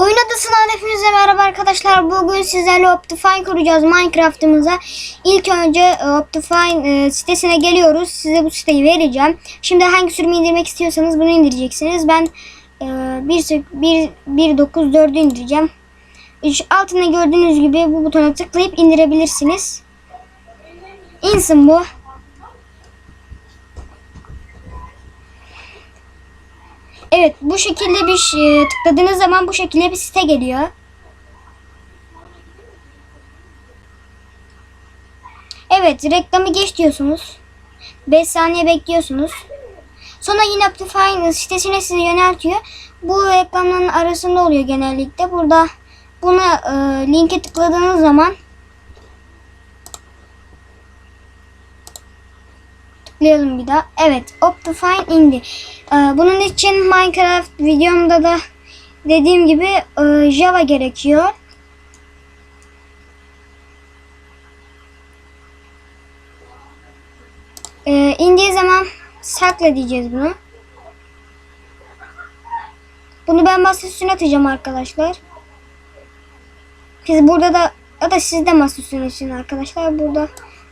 Oyun adasından hepinize merhaba arkadaşlar. Bugün sizlerle Optifine kuracağız Minecraft'ımıza. İlk önce e, Optifine e, sitesine geliyoruz. Size bu siteyi vereceğim. Şimdi hangi sürümü indirmek istiyorsanız bunu indireceksiniz. Ben e, 1.9.4'ü indireceğim. Üç- Altında gördüğünüz gibi bu butona tıklayıp indirebilirsiniz. İnsin bu. Evet bu şekilde bir şey, tıkladığınız zaman bu şekilde bir site geliyor. Evet reklamı geç diyorsunuz. 5 saniye bekliyorsunuz. Sonra yine Optifine sitesine sizi yöneltiyor. Bu reklamların arasında oluyor genellikle. Burada buna e, linke tıkladığınız zaman tıklayalım bir daha. Evet, Optifine indi. Ee, bunun için Minecraft videomda da dediğim gibi e, Java gerekiyor. Ee, indiği zaman sakla diyeceğiz bunu. Bunu ben masa atacağım arkadaşlar. Siz burada da ya da siz de masa üstüne arkadaşlar. Burada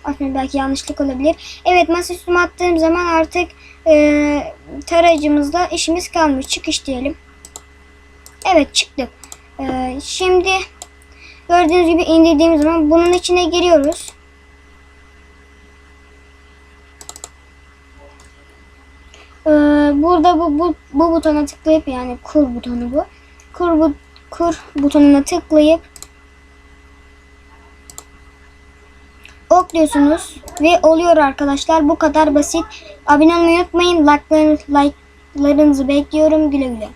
atmayın belki yanlışlık olabilir. Evet masa üstüne attığım zaman artık e, tarayıcımızda işimiz kalmış. Çıkış diyelim. Evet çıktık. E, şimdi gördüğünüz gibi indirdiğimiz zaman bunun içine giriyoruz. E, burada bu, bu, bu butona tıklayıp yani kur butonu bu. Kur, bu, kur butonuna tıklayıp ok diyorsunuz ve oluyor arkadaşlar. Bu kadar basit. Abone olmayı unutmayın. Like'larınızı bekliyorum. Güle güle.